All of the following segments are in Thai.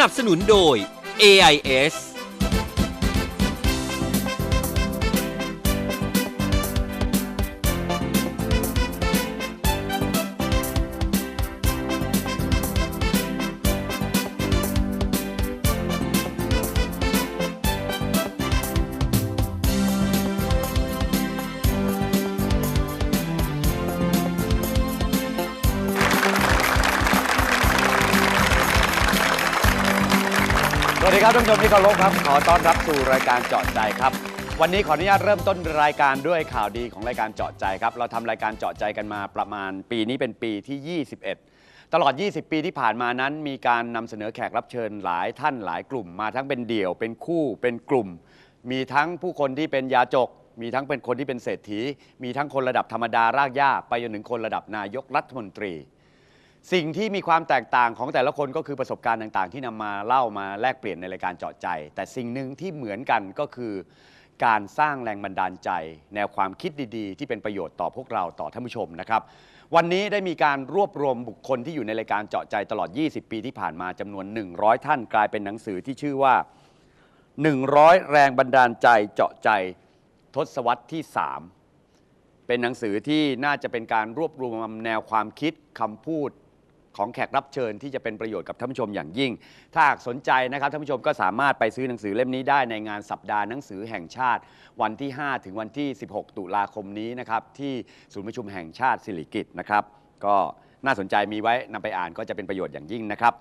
นับสนุนโดย AIS ดีครับท่านผู้ชมที่เคารพครับ ขอต้อนรับสู่รายการเจาะใจครับ วันนี้ขออนุญาตเริ่มต้นรายการด้วยข่าวดีของรายการเจาะใจครับ เราทำรายการเจาะใจกันมาประมาณปีนี้เป็นปีที่ 21 ตลอด 20 ปีที่ผ่านมานั้น มีการนำเสนอแขกรับเชิญหลายท่านหลายกลุ่มมาทั้งเป็นเดี่ยว เป็นคู่ เป็นกลุ่ม มีทั้งผู้คนที่เป็นยาจก มีทั้งเป็นคนที่เป็นเศรษฐี มีทั้งคนระดับธรรมดารากหญ้าไปจนถึงคนระดับนายกรัฐมนตรี สิ่งที่มีความแตกต่างของแต่ละคนก็คือประสบการณ์ต่างๆ ที่นำมาเล่ามาแลกเปลี่ยนในรายการเจาะใจ แต่สิ่งหนึ่งที่เหมือนกันก็คือ การสร้างแรงบันดาลใจ แนวความคิดดีๆ ที่เป็นประโยชน์ต่อพวกเราต่อท่านผู้ชมนะครับ วันนี้ได้มีการรวบรวมบุคคลที่อยู่ในรายการเจาะใจตลอด 20 ปีที่ผ่านมาจำนวน 100 ท่านกลายเป็นหนังสือที่ชื่อว่า 100 แรงบันดาลใจเจาะใจทศวรรษที่ 3 เป็นหนังสือที่น่าจะเป็นการรวบรวมแนวความคิดคำพูด ของแขกรับเชิญที่จะเป็นประโยชน์กับท่านผู้ชมอย่างยิ่ง ถ้าหากสนใจนะครับท่านผู้ชมก็สามารถไปซื้อหนังสือเล่มนี้ได้ในงานสัปดาห์หนังสือแห่งชาติ วันที่ 5 ถึงวันที่ 16 ตุลาคมนี้นะครับที่ศูนย์ประชุมแห่งชาติสิริกิติ์นะครับ ก็น่าสนใจมีไว้นำไปอ่านก็จะเป็นประโยชน์อย่างยิ่งนะครับ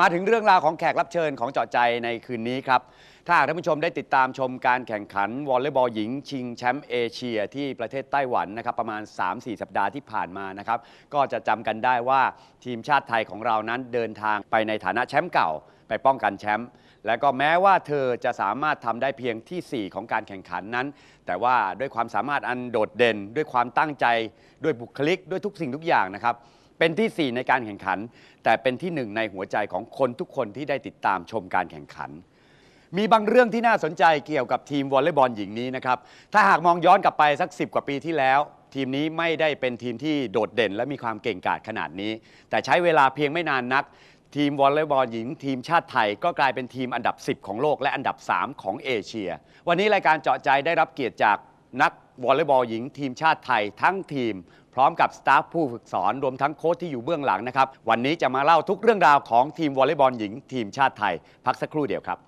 มาถึงเรื่องราวของแขกรับเชิญของเจาะใจในคืนนี้ครับ ถ้าหากท่านผู้ชมได้ติดตามชมการแข่งขันวอลเลย์บอลหญิง ชิงแชมป์เอเชียที่ประเทศไต้หวันนะครับประมาณ 3-4 สัปดาห์ที่ผ่านมานะครับก็จะจำกันได้ว่าทีมชาติไทยของเรานั้นเดินทางไปในฐานะแชมป์เก่า ไปป้องกันแชมป์และก็แม้ว่าเธอจะสามารถทำได้เพียงทีสี่4 ของการแข่งขันนั้น แต่ว่าด้วยความสามารถอันโดดเด่น ด้วยความตั้งใจด้วยบุคลิกด้วยทุกสิ่งทุกอย่างนะครับ เป็นที่ 4 ในการแข่งขัน แต่เป็นที่หนึ่งในหัวใจของคนทุกคนที่ได้ติดตามชมการแข่งขัน มีบางเรื่องที่น่าสนใจเกี่ยวกับทีมวอลเลย์บอลหญิงนี้นะครับ ถ้าหากมองย้อนกลับไปสัก 10 กว่าปีที่แล้ว ทีมนี้ไม่ได้เป็นทีมที่โดดเด่นและมีความเก่งกาจขนาดนี้ แต่ใช้เวลาเพียงไม่นานนัก ทีมวอลเลย์บอลหญิง ทีมชาติไทยก็กลายเป็นทีมอันดับ 10 ของโลกและอันดับ 3 ของเอเชีย วันนี้รายการเจาะใจได้รับเกียรติจากนักวอลเลย์บอลหญิง ทีมชาติไทยทั้งทีม พร้อมกับสตาฟผู้ฝึกสอนรวมทั้งโค้ชที่อยู่เบื้องหลังนะครับ วันนี้จะมาเล่าทุกเรื่องราวของทีมวอลเลย์บอลหญิงทีมชาติไทย พักสักครู่เดียวครับ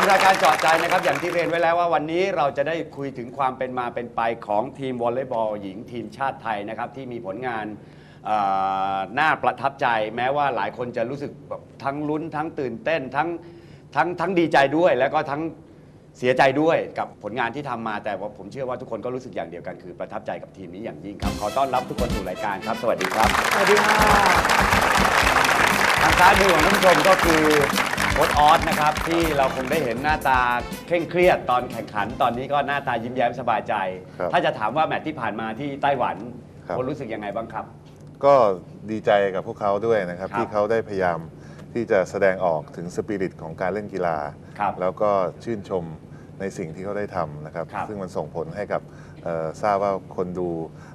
มครับกลับมาชมรายการเจาะใจนะครับอย่างที่เรียนไว้แล้วว่าวันนี้เราจะได้คุยถึงความเป็นมาเป็นไปของทีมวอลเลย์บอลหญิงทีมชาติไทยนะครับที่มีผลงานเอ่อน่าประทับใจ แม้ว่าหลายคนจะรู้สึกแบบทั้งลุ้นทั้งตื่นเต้นทั้งทั้งทั้งดีใจด้วย แล้วก็ทั้งเสียใจด้วยกับผลงานที่ทำมาแต่ว่าผมเชื่อว่าทุกคนก็รู้สึกอย่างเดียวกันคือประทับใจกับทีมนี้อย่างยิ่งครับขอต้อนรับทุกคนสู่รายการครับ สวัสดีครับ สวัสดีค่ะ ทางซ้ายมือของท่านผู้ชมก็คือโค้ชออสนะครับที่เราคงได้เห็นหน้าตาเคร่งเครียดตอนแข่งขัน ตอนนี้ก็หน้าตายิ้มแย้มสบายใจ ครับถ้าจะถามว่าแมตช์ที่ผ่านมาที่ไต้หวันครับโค้ชรู้สึกยังไงบ้างครับ ก็ดีใจกับพวกเขาด้วยนะครับ ครับที่เขาได้พยายามที่จะแสดงออกถึงสปิริตของการเล่นกีฬา ครับแล้วก็ชื่นชมในสิ่งที่เขาได้ทำนะครับ ครับซึ่งมันส่งผลให้กับเอ่อ ทราบว่าคนดู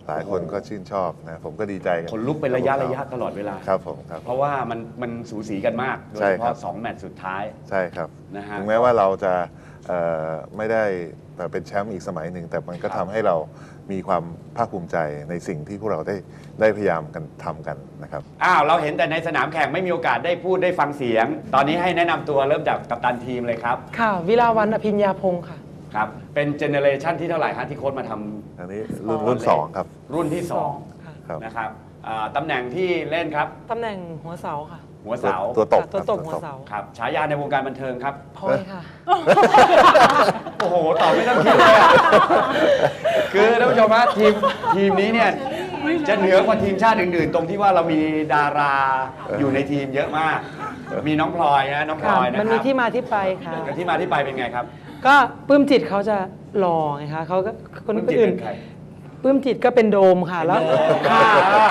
หลายคนก็ชื่นชอบนะผมก็ดีใจกับขนลุกเป็นระยะระยะตลอดเวลา ครับผมครับเพราะว่ามันมันสูสีกันมาก โดยใช่เฉครัพาะบสองแมตช์สุดท้าย ใช่ครับนะฮะถึงแม้ว่าเราจะเอ่อไม่ได้แบบเป็นแชมป์อีกสมัยหนึ่ง แต่มันก็ครัทำบให้เรามีความภาคภูมิใจในสิ่งที่พวกเราได้ได้พยายามกันทำกันนะครับ อ้าว เราเห็นแต่ในสนามแข่งไม่มีโอกาสได้พูดได้ฟังเสียง ตอนนี้ให้แนะนำตัวเริ่มจากกัปตันทีมเลยครับ ค่ะ วิลาวันอภิญญาพงศ์ค่ะ ครับเป็นเจเนเรชันที่เท่าไหร่ฮะที่โค้ชมาทำ อันนี้รุ่นรุ่นสองครับ รุ่นที่สองค่ะครับนะครับอ่าตำแหน่งที่เล่นครับ ตำแหน่งหัวเสาค่ะหัวเสาตัวตบค่ะตัวครับตบหัวเสาครับฉายาในวงการบันเทิงครับ พลอยค่ะ โอ้โหตอบไม่ต้องคิดเลยอะคือท่านผู้ชมฮะทีมทีมนี้เนี่ยจะเหนือกว่าทีมชาติอื่น ๆ ตรงที่ว่าเรามีดาราอยู่ในทีมเยอะมาก มีน้องพลอยนะน้องพลค่ะอยนะมันคมีรับที่มาที่ไปค่ะ ที่มาที่ไปเป็นไงครับ ก็ปลื้มจิตเขาจะหล่อไงคะเขาก็คนปลื้มจิตอื่นเป็นใครปลื้มจิตก็เป็นโดมค่ะแล้วเป็นโดมค่ะอ่า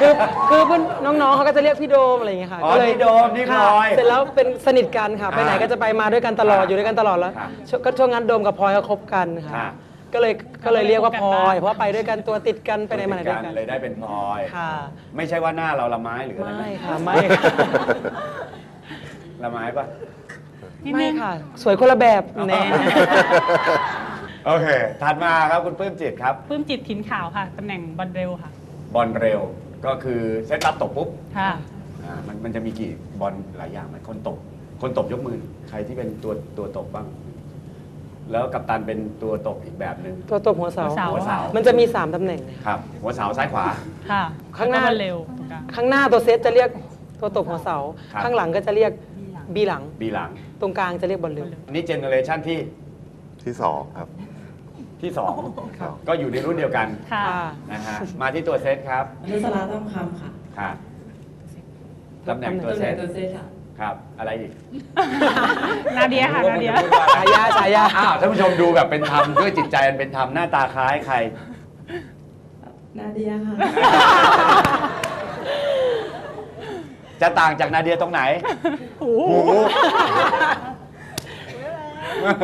คือคือเพื่อนน้องๆเขาก็จะเรียกพี่โดมอะไรอย่างเงี้ยค่ะอ๋อก็เลยนี่โดมนี่พลค่ะอยเสร็จแล้วเป็นสนิทกันค่ะ ไปไหนอ่าก็จะไปมาด้วยกันตลอดอ่าอยู่ด้วยกันตลอดแล้วครับช่วงก็ช่วงนั้นโดมกับพลอยก็คบกันค่ะอ่าก็เลยก็เลยเรียกว่าพลอย เพราะว่าไปด้วยกันตัวติดกันไปไหนมาไหนด้วยกันเลยได้เป็นพลอย ค่ะ ไม่ใช่ว่าหน้าเราละไม้หรืออะไรนะไม่ค่ะไม่ค่ะ ละไม้ปะ ไม่ค่ะ สวยคนละแบบแน่ โอเค ถัดมาครับคุณปลื้มจิตครับ ปลื้มจิตถิ่นข่าวค่ะตำแหน่งบอลเร็วค่ะบอลเร็วก็คือเซตรับตบปุ๊บค่ะ อ่ามันมันจะมีกี่บอลหลายอย่างไหมคนตบ คนตบยกมือ ใครที่เป็นตัวตัวตบบ้าง แล้วกัปตันเป็นตัวตบอีกแบบหนึ่ง ตัวตบหัวเสา หัวเสาหัวเสามันจะมี 3ตำแหน่งเนี่ยครับ หัวเสาซ้ายขวา ค่ะข้างหน้า แล้วก็บอลเร็วตรงกลางข้างหน้าตัวเซตจะเรียกตัวตบหัวเสา ครับ ข้างหลังก็จะเรียกบีหลัง บีหลัง ตรงกลางจะเรียกบอลเร็วนี่เจเนอเรชันที่ที่สองครับ ที่สองครับ ก็อยู่ในรุ่นเดียวกันค่ะค่ะนะฮะมาที่ตัวเซตครับอนุสราต้อมคำค่ะค่ะตำแหน่งตัวตัวเซไหนตตัวเซตค่ะครับ อะไรอีก นาเดียค่ะ นาเดียฉายาฉายาอ้าวท่านผู้ชมดูแบบเป็นธรรมด้วยจิตใจอันเป็นธรรมหน้าตาคล้ายใคร นาเดียค่ะ จะต่างจากนาเดียตรงไหนหูหู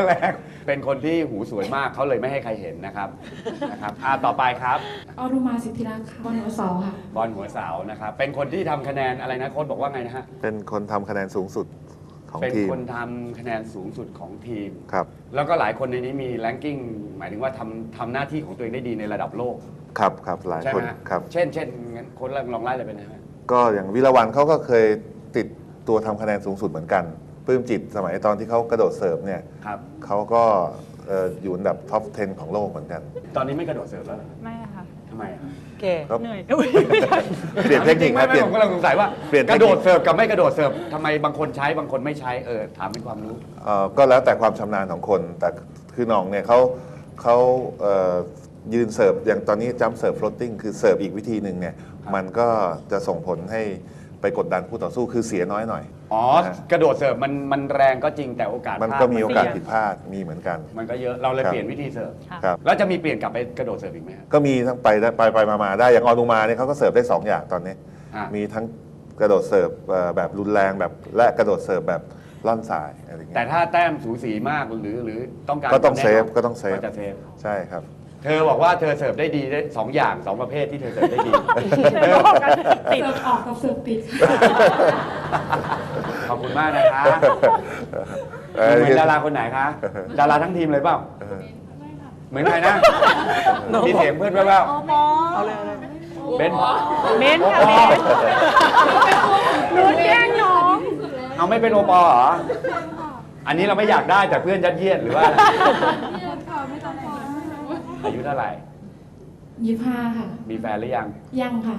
แรงเป็นคนที่หูสวยมากเขาเลยไม่ให้ใครเห็นนะครับนะครับอ่าต่อไปครับอรุมาสิทธิรักษ์ค่ะบอลหัวเสาค่ะ บอลหัวเสานะครับ เป็นคนที่ทำคะแนนอะไรนะโค้ชบอกว่าไงนะฮะเป็นคนทำคะแนนสูงสุดของเป็นทีมคนทำคะแนนสูงสุดของทีม ครับแล้วก็หลายคนในนี้มีแรงกิ้งหมายถึงว่าทำทำหน้าที่ของตัวเองได้ดีในระดับโลก ครับครับหลายใช่คไหนมฮะครับ เช่นเช่นงั้นโค้ชลองไล่เลยเป็นไงฮะ ก็อย่างวิรวันเขาก็เคยติดตัวทำคะแนนสูงสุดเหมือนกันปลื้มจิตสมัยตอนที่เขากระโดดเสิร์ฟเนี่ยครับ เขาก็เอ่ออยู่อันดับท็อป 10 ของโลกเหมือนกัน ตอนนี้ไม่กระโดดเสิร์ฟแล้วเหรอไม่อะค่ะ ทำไมอะแกครับ เหนื่อยอุ๊ยไม่ใช่เปลี่ยนเทคนิคไม่นะเปไม่ลี่ยน ผมกำลังสงสัยว่าเปลี่ยนเทกคนิค ระโดดเสิร์ฟกับไม่กระโดดเสิร์ฟทำไมบางคนใช้บางคนไม่ใช้เออถามเป็นความรู้ เอ่อก็แล้วแต่ความชำนาญของคน แต่คือหน้องเนี่ยเขาเขาเอ่อ ยืนเสิร์ฟอย่างตอนนี้จัมเสิร์ฟ floating คือเสิร์ฟอีกวิธีหนึ่งเนี่ยครับมันก็จะส่งผลให้ไปกดดันคู่ต่อสู้คือเสียน้อยหน่อย อ๋อนะกระโดดเสิร์ฟมันมันแรงก็จริงแต่โอกาสมันพลาดก็มีโอกาสเยะผิดพลาดมีเหมือนกัน มันก็เยอะเราเลยครับเปลี่ยนวิธีเสิร์ฟค่ะครับแล้วจะมีเปลี่ยนกลับไปกระโดดเสิร์ฟอีกไหมฮะก็มีทั้งไปได้ไปไปมามาได้อย่างออนุมาเนี่ยเขาก็เสิร์ฟได้ 2 อย่างตอนนี้อะมีทั้งกระโดดเสิร์ฟเอ่อแบบรุนแรงแบบและกระโดดเสิร์ฟแบบล่อนสายอะไรอย่างแต่เงี้ยถ้าแต้มสูสีมากหรือหรือต้องการก็ต้องคะแนนเซฟก็ต้องเซฟก็จะเซฟใช่ครับ เธอบอกว่าเธอเสิร์ฟได้ดีได้สองอย่างสองประเภทที่เธอเสิร์ฟได้ดีติด เสิร์ฟออกกับเสิร์ฟติด ขอบคุณมากนะคะเออเหมือนดาราคนไหนคะ ดาราทั้งทีมเลยเปล่าเออเหมือนใครนะ มีเสียงเพื่อนแว่วเอาเลยเอาเลยๆเบนเบนค่ะเบนหนูแกล้งน้อง เอาไม่เป็นโอปอเหรอ อันนี้เราไม่อยากได้แต่เพื่อนยัดเยียดหรือว่าอะไร อายุเท่าไหร่ยี่ห้าค่ะ มีแฟนหรือยัง ยังค่ะ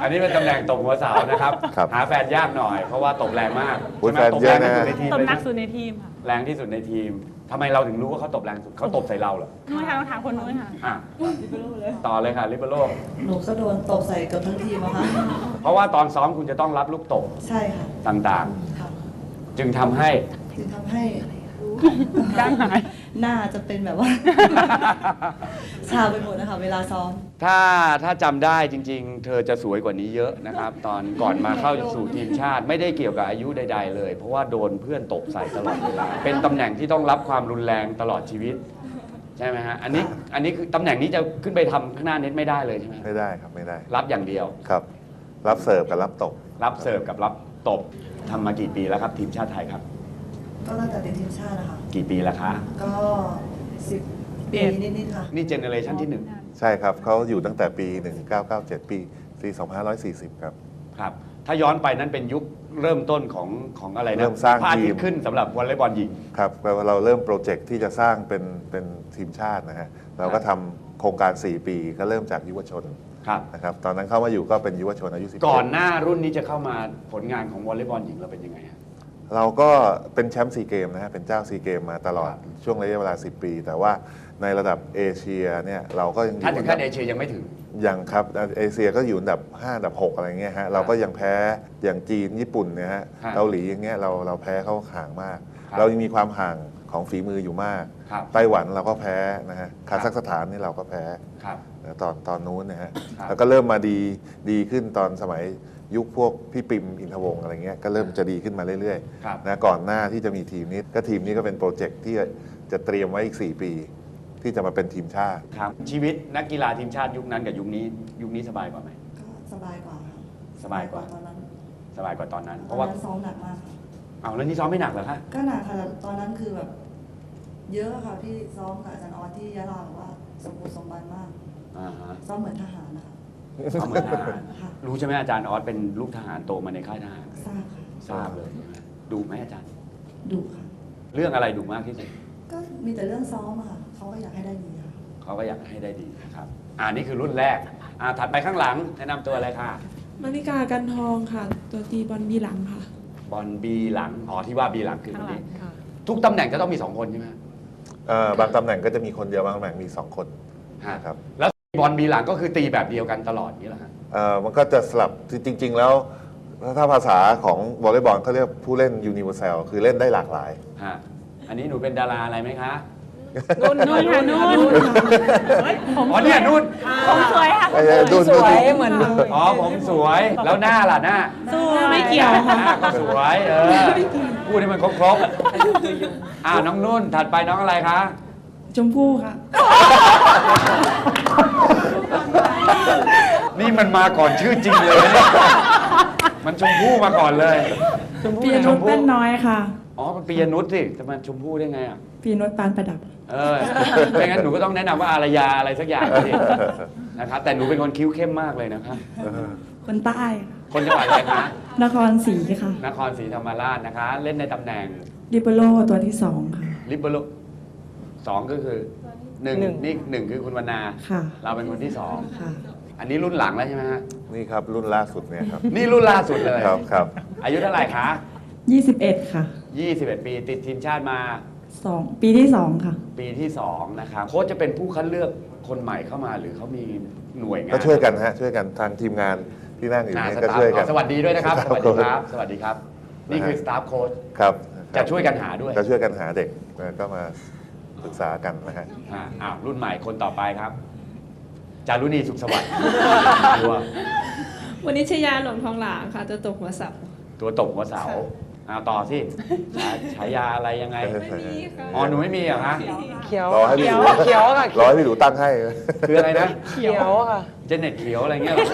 อันนี้เป็นตำแหน่งตบหัวเสานะครับ ครับหาแฟนยากหน่อย เพราะว่าตบแรงมากโอ้ยใช่ไหมแฟนเยอะนะ ตบแรงที่สุดในทีมตบเลยนักนะสุดในทีมค่ะแรงที่สุดในทีมทำไมเราถึงรู้ว่าเขาตบแรงสุดเขาตบใส่เราเหรอนุ้ยค่ะต้องถามคนนุ้ยค่ะ อะต่อเลยค่ะลิเบโรหนูก็โดนตบใส่เกับทั้งทีมอะค่ะ เพราะว่าตอนซ้อมคุณจะต้องรับลูกตบใช่ค่ะ ต่างค่ะๆ จึงทำให้จึงทำให้ด้านหายหน้าจะเป็นแบบว่า ชาไปหมดนะคะ เวลาซ้อม ถ้าถ้าจำได้จริง ๆ เธอจะสวยกว่านี้เยอะนะครับ ตอนก่อนมาเข้าสู่ทีมชาติไม่ได้เกี่ยวกับอายุใด ๆ เลย เพราะว่าโดนเพื่อนตบใส่ตลอดเวลาเป็นตำแหน่งที่ต้องรับความรุนแรงตลอดชีวิต ใช่ไหมฮะอันนี้อันนี้คือตำแหน่งนี้จะขึ้นไปทำข้างหน้าเน็ตไม่ได้เลยใช่ไหมไม่ได้ครับไม่ได้รับอย่างเดียว ครับ รับเสิร์ฟกับรับตก รับเสิร์ฟกับรับ ตบทำมากี่ปีแล้วครับ ทีมชาติไทยครับ ก็ตั้งแต่ติดทีมชาตินะคะกี่ปีแล้วคะก็สิบปีนิดๆค่ะ นี่เจเนอเรชันที่หนึ่งใช่ครับเขาอยู่ตั้งแต่ปี 1997 ปีปี2540 ครับ ครับ ถ้าย้อนไปนั้นเป็นยุคเริ่มต้นของของอะไรนะเริ่มสร้างพะอาทิตทีย์มขึ้นสำหรับวอลเลย์บอลหญิง ครับแล้วเราเริ่มโปรเจกต์ที่จะสร้างเป็นเป็นทีมชาตินะฮะเราก็ทำโครงการ 4 ปีก็เริ่มจากยุวชน ครับ นะครับตอนนั้นเข้ามาอยู่ก็เป็นยุวชนอายุ10ก่อนหน้ารุ่นนี้จะเข้ามาผลงานของวอลเลย์บอลหญิงเราเป็นยังไงฮะ เราก็เป็นแชมป์ซีเกมนะฮะเป็นเจ้าซีเกมมาตลอดช่วงระยะเวลา 10 ปี แต่ว่าในระดับเอเชียเนี่ยเราก็ยังอถ้ายู่ถึงอันขั้ดันบเอเชียยังไม่ถึง ยังครับเอเชียก็อยู่อันดับ 5 อันดับ 6 อะไรเงี้ยฮะเราก็ยังแพ้อย่างจีนญี่ปุ่นเนี่ยฮะครับเกาหลีอย่างเงี้ยเราเราแพ้เขาห่างมาก ครับเรายังมีความห่างของฝีมืออยู่มาก ครับ ไต้หวันเราก็แพ้นะฮะคาซัคสถานนี่เราก็แพ้ ครับ นะตอนตอนนู้นนะฮะครับแล้วก็เริ่มมาดีดีขึ้นตอนสมัยยุคพวกพี่ปิมอินทวงศ์อะไรเงี้ยก็เริ่มจะดีขึ้นมาเรื่อยครับๆนะก่อนหน้าที่จะมีทีมนี้ก็ทีมนี้ก็เป็นโปรเจกต์ที่จะเตรียมไว้อีก 4 ปี ที่จะมาเป็นทีมชาติ ครับ ชีวิตนักกีฬาทีมชาติยุคนั้นกับยุคนี้ยุคนี้สบายกว่าไหม ก็สบายกว่าค่ะสบายกว่า ตอนนั้นสบายกว่าตอนนั้น เพตอนราะว่านั้นซ้อมหนักมากค่ะเอาแล้วนี่ซ้อมไม่หนักเหรอคะก็หนักค่ะแต่ตอนนั้นคือแบบ เยอะค่ะที่ซ้อมกับอาจารย์ออสที่ยะลาบอกว่าสมบูรณ์สมบันมาก อ่าฮะซ้อมเหมือนทหารนะคะซ้อมเหมือนทหารค่ะรู้ใช่ไหมอาจารย์ออสเป็นลูกทหารโตมาในค่ายทหารทราบค่ะทราบเลยใช่ไหมดูไหมอาจารย์ ดุค่ะ เรื่องอะไรดูมากที่สุดก็มีแต่เรื่องซ้อมอะค่ะเขาก็อยากให้ได้ดีค่ะเขาก็อยากให้ได้ดีนะครับอ่านี่คือรุ่นแรกอ่าถัดไปข้างหลังแนะนำตัวอะไรค่ะ มาริกากันทองค่ะ ตัวตีบอลบีหลังค่ะ บอลบีหลังอ๋อที่ว่าบีหลังคือคนนี้ข้างหลังค่ะ ทุกตำแหน่งจะต้องมีสองคนใช่ไหมเอ่อบางตำแหน่งก็จะมีคนเดียวบางตำแหน่งมี2คนฮะนะครับ แล้ว บอลบีหลังก็คือตีแบบเดียวกันตลอดนี้แหละฮะเอ่อมันก็จะสลับจริง ๆ แล้ว ถ้าภาษาของวอลเลย์บอลเขาเรียกผู้เล่นยูนิเวอร์แซลคือเล่นได้หลากหลาย ฮะอันนี้หนูเป็นดาราอะไรไหมคะ นุ่นนุ่นค่ะนุ่นเฮ้ยผมอ๋อเนี่ยนุ่น ผมสวยค่ะไอ้ไอ้นุ่นสวยเหมือนดูอ๋อผมสวยแล้วหน้าล่ะหน้าสวยไม่เกี่ยวหค่ะน้าก็สวยเออพูดให้มันครบๆอ่าน้องนุ่นถัดไปน้องอะไรคะ ชมพู่ค่ะ นี่มันมาก่อนชื่อจริงเลยนะเนี่ยมันชมพู่มาก่อนเลยปียนุชแป้นน้อยค่ะ อ๋อมันปียนุชสิจะมาชมพู่ได้ไงอะ ปียนุชปานประดับ เออไม่งั้นหนูก็ต้องแนะนำว่าอารยาอะไรสักอย่างสินะครับ แต่หนูเป็นคนคิ้วเข้มมากเลยนะครับ คนใต้ค่ะคนจังหวัดอะไรคะ นครศรีค่ะ นครศรีธรรมราชนะคะ เล่นในตำแหน่งดิเบโรตัวที่สองค่ะ ลิเบโร สองก็คือหนึ่งหนึ่ง นี่หนึ่งคือคุณวรรณา ค่ะ เราเป็นคนที่สอง ค่ะ อันนี้รุ่นหลังแล้วใช่ไหมฮะ นี่ครับรุ่นล่าสุดเนี่ยครับ นี่รุ่นล่าสุดเลย ครับครับอายุเท่าไหร่คะ 21 ค่ะ21 ปีติดทีมชาติมาสองปีที่สองค่ะ ปีที่ 2 นะครับ โค้ชจะเป็นผู้คัดเลือกคนใหม่เข้ามาหรือเขามีหน่วยงานก็ช่วยกันฮะช่วยกันทางทีมงานที่นั่งอยู่อ่าเนี่ยสก็ตาฟช่วยกันอ๋อสวัสดีด้วยนะครับ สวัสดีคครัรับบสวัสดีครับ นี่คือสตาฟโค้ชครับจะช่วยกันหาด้วย จะช่วยกันหาเด็กแล้วก็มา ปรึกษากันนะฮะอ่าอ้าวรุ่นใหม่คนต่อไปครับ จารุณีสุขสวัสดิ์ ตัววันนี้ชยาหลวงทองหลางค่ะ จะตกหัวสับ ตัวตบหัวเสาอ้าวต่อสิฉาฉายาอะไรยังไง ไม่มีค่ะ อ๋อหนูไม่มีเหรอฮะเขียวรอให้พี่เขียวดูเขียวค่ะรอให้พี่ดูตั้งให้ คืออะไรนะ เขียวค่ะ เจเน็ตเขียวอะไรเงี้ยเหรอ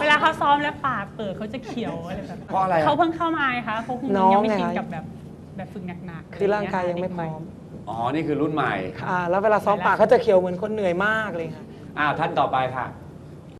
เวลาเขาซ้อมแล้วปากเปิดเขาจะเขียวอะไรแบบเพราะอะไรอะ เขาเพิ่งเข้ามาไงคะเขาคงน้องยังไม่ไงชินคะกับแบบแบบฝึกหนักๆคือร่างกายยังไม่พร้อม อ๋อ นี่คือรุ่นใหม่ อ่าแล้วเวลาซ้อมปากเขาจะเขียวเหมือนคนเหนื่อยมากเลยค่ะ อ้าว ท่านต่อไปค่ะ